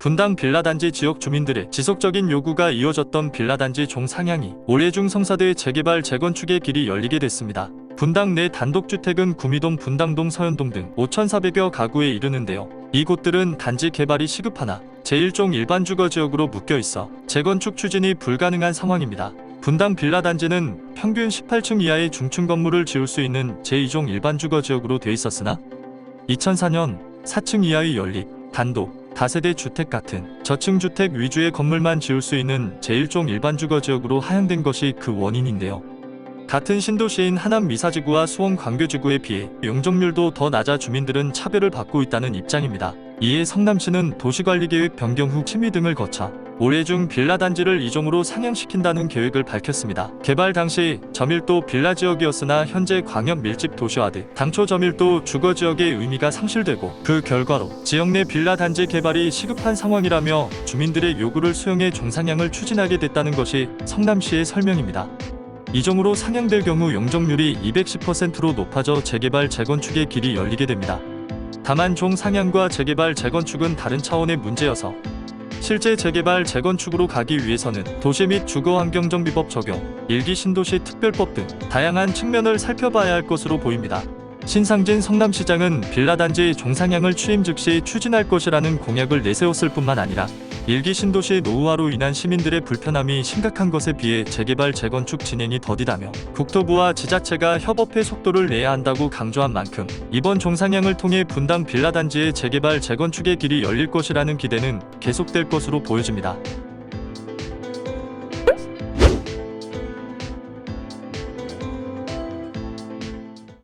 분당 빌라단지 지역 주민들의 지속적인 요구가 이어졌던 빌라단지 종상향이 올해 중 성사대 재개발 재건축의 길이 열리게 됐습니다. 분당 내 단독주택은 구미동, 분당동, 서현동 등 5,400여 가구에 이르는데요. 이곳들은 단지 개발이 시급하나 제1종 일반 주거 지역으로 묶여 있어 재건축 추진이 불가능한 상황입니다. 분당 빌라단지는 평균 18층 이하의 중층 건물을 지을 수 있는 제2종 일반 주거 지역으로 돼 있었으나 2004년 4층 이하의 연립, 단독, 다세대 주택 같은 저층 주택 위주의 건물만 지을 수 있는 제1종 일반 주거 지역으로 하향된 것이 그 원인인데요. 같은 신도시인 하남 미사지구와 수원 광교지구에 비해 용적률도 더 낮아 주민들은 차별을 받고 있다는 입장입니다. 이에 성남시는 도시관리계획 변경 후 심의 등을 거쳐 올해 중 빌라 단지를 이종으로 상향시킨다는 계획을 밝혔습니다. 개발 당시 저밀도 빌라 지역이었으나 현재 광역 밀집 도시화돼 당초 저밀도 주거 지역의 의미가 상실되고 그 결과로 지역 내 빌라 단지 개발이 시급한 상황이라며 주민들의 요구를 수용해 종상향을 추진하게 됐다는 것이 성남시의 설명입니다. 이종으로 상향될 경우 용적률이 210%로 높아져 재개발 재건축의 길이 열리게 됩니다. 다만 종 상향과 재개발 재건축은 다른 차원의 문제여서 실제 재개발 재건축으로 가기 위해서는 도시 및 주거 환경정비법 적용, 일기 신도시 특별법 등 다양한 측면을 살펴봐야 할 것으로 보입니다. 신상진 성남시장은 빌라단지 종상향을 취임 즉시 추진할 것이라는 공약을 내세웠을 뿐만 아니라 일기 신도시 노후화로 인한 시민들의 불편함이 심각한 것에 비해 재개발 재건축 진행이 더디다며 국토부와 지자체가 협업해 속도를 내야 한다고 강조한 만큼 이번 종상향을 통해 분당 빌라단지의 재개발 재건축의 길이 열릴 것이라는 기대는 계속될 것으로 보여집니다.